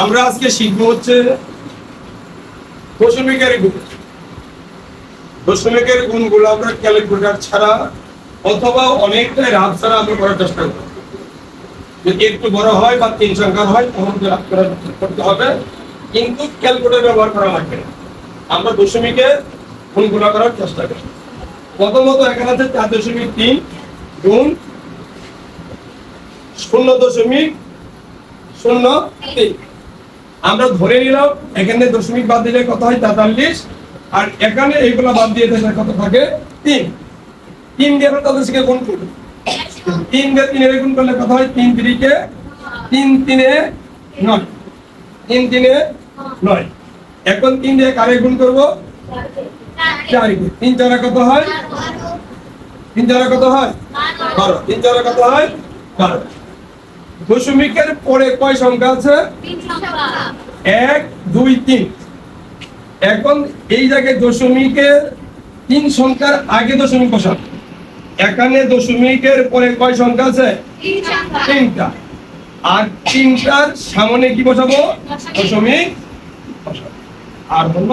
আমরা আজকে শিখব হচ্ছে দশমিকের গুণ। দশমিকের গুণগুলো আমরা ক্যালকুলেটর ছাড়া অথবা অনেকটাই রাত ছাড়া আমরা করার চেষ্টা করব। যদি একটু বড় হয় বা তিন সংখ্যার হয়, তখন রাত করতে হবে। কিন্তু ক্যালকুলেটর ব্যবহার করা লাগবে আমরা দশমিকে গুণগুলো করার চেষ্টা করি প্রথমত এখানে আছে চার দশমিক তিন গুণ শূন্য দশমিক শূন্য তিন। আমরা ধরে নিলাম, এখানে দশমিক বাদ দিলে কত হয়? তেতাল্লিশ। আর এখানে এইগুলা বাদ দিয়ে দিলে কত থাকে? তিন। তিন দিয়ে আমরা তাদের থেকে গুণ করব তিন দিয়ে তিনের গুণ করলে কত হয়? তিন তিরিকে তিন তিনে নয়। তিন তিনে নয়। এখন তিন দিয়ে কারে গুণ করব? তিন চারে কত হয়? তিন চারে কত হয়? বারো। তিন চারে কত হয়? বারো। দশমিকের পরে কয় সংখ্যা আছে? এক, দুই, তিন। এখন এই জায়গায় দশমিকের তিন সংখ্যার আগে দশমিক বসান এখানে দশমিকের পরে কয় সংখ্যা আছে? তিনটা। আর তিনটার সামনে কি বসাবো? দশমিক আর বলল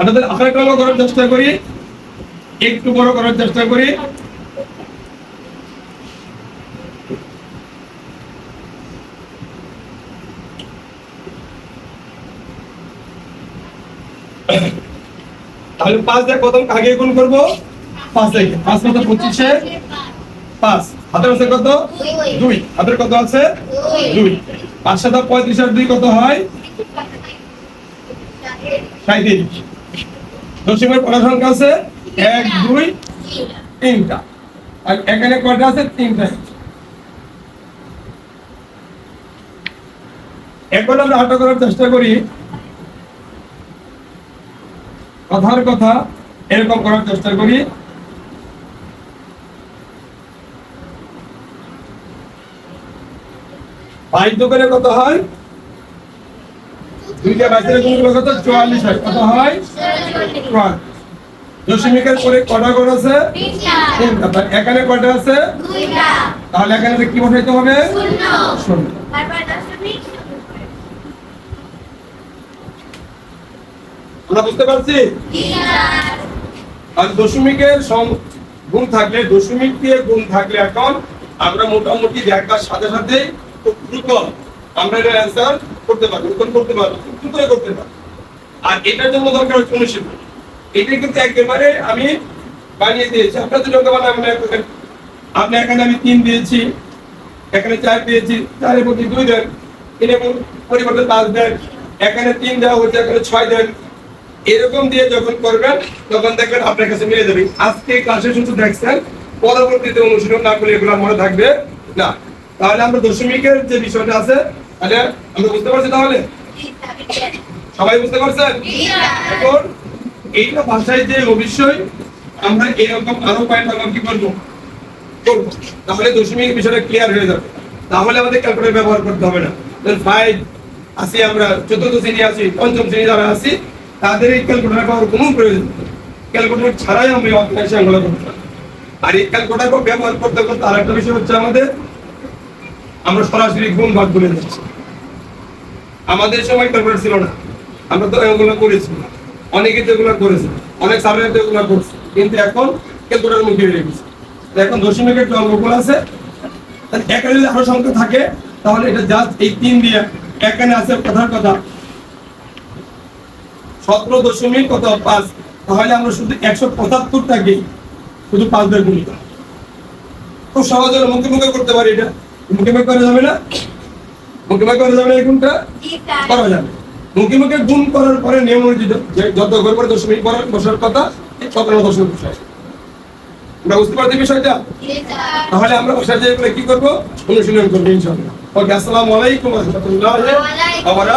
আপনাদের আরেকটা বড় করার চেষ্টা করি। একটু বড় করার চেষ্টা করি। তাহলে পাঁচ দিয়ে কত আগে গুণ করব? পাঁচ থেকে পাঁচ কত পঁচিশে। পাঁচ। হাতের আছে কত? দুই। হাতের কত আছে? দুই। পাঁচ সাত পঁয়ত্রিশ আর দুই কত হয়? সাঁত্রিশ দশমিকের কটা সংখ্যা আছে এক, দুই, তিনটা। আর এখানে কটা আছে? তিনটা। এখন আমরা আটা করার চেষ্টা করি, কথার কথা এরকম করার চেষ্টা করি। বাইশ দোকানে কত হয়? দুইটা বাইশের গুণগুলো কত চুয়াল্লিশ হয়। কত হয়? চুয়াল্লিশ। দশমিকের পরে কটা ঘর আছে? তিনটা। এখানে কটা আছে? তাহলে এখানে কি বসাইতে হবে? শূন্য। আমরা বুঝতে পারছি? আর দশমিকের গুণ থাকলে দশমিক দিয়ে গুণ থাকলে এখন আমরা মোটামুটি দেখার সাথে সাথে খুব দ্রুত আমরা এটার অ্যান্সার করতে পারব উত্তর করতে পারব খুব দ্রুতই করতে পারব। আর এটার জন্য দরকার হচ্ছে অনুশীলন এটা কিন্তু একেবারে আমি বানিয়ে দিয়েছি। আপনার দুটো বানাবেন আপনি এখানে আমি তিন দিয়েছি, এখানে চার দিয়েছি চারের প্রতি দুই দেন। তিনের পরিবর্তে পাঁচ দেন। এখানে তিন দেওয়া হচ্ছে এখানে ছয় দেন। এরকম দিয়ে যখন করবেন, তখন দেখবেন আপনার কাছে মিলে যাবে। আজকে ক্লাসে শুধু দেখছেন, পরবর্তীতে অনুশীলন না করলে এগুলো মনে থাকবে না। তাহলে আমরা দশমিকের যে বিষয়টা আছে তাহলে আমরা বুঝতে পারছি তাহলে? সবাই বুঝতে পারছেন? এখন এইটা ভাষায় যে অবশ্যই আমরা এরকম আরও কয়েকটা আমরা কি করব। তাহলে দশমিক বিষয়টা ক্লিয়ার হয়ে যাবে। তাহলে আমাদের ক্যালকুলেটর ব্যবহার করতে হবে না। ফাইভ আসি আমরা, চতুর্থ শ্রেণি আছি পঞ্চম শ্রেণি যারা আছি তাদের এই ক্যালকুলেটর ব্যবহার কোনো প্রয়োজন নেই। ক্যালকুলেটর ছাড়াই এই অঙ্কের অঙ্কগুলো করতে আর এই ক্যালকুলেটর ব্যবহার করতে করতে আরেকটা বিষয় হচ্ছে আমাদের আমরা সরাসরি গুণ ভাগ করে যাচ্ছি আমাদের সময় ক্যালকুলেটর ছিল না। আমরা তো এগুলো করেছি। অনেকে তো এগুলো করেছে। অনেক সামনে তো এগুলো করছে। কিন্তু এখন ক্যালকুলেটর মুখে রেখেছে। এখন দশমিকের যে অঙ্কগুলো আছে। এখানে যদি আরও সংখ্যা থাকে, তাহলে এটা জাস্ট এই তিন দিয়ে এখানে আছে কথার কথা। সতেরো দশমিক কত? পাঁচ। তাহলে আমরা শুধু একশো পঁচাত্তরটাকে শুধু পাঁচ দিয়ে গুণিত খুব সহজে মুখে মুখে করতে পারি এটা। মুখে মুখে করা যাবে না? মুখে মুখে করা যাবে না এই গুণটা? করা যাবে। মুখে মুখে গুণ করার পরে নিয়ম অনুযায়ী যত ঘর পরে দশমিক পরে বসার কথা তত দশমিক বসায়। আমরা বুঝতে পারছি বিষয়টা? তাহলে আমরা বসার জায়গায় কি করব? অনুশীলন করব ইনশাল্লাহ ওকে আসসালামু আলাইকুম রহমতুল্লাহ আবার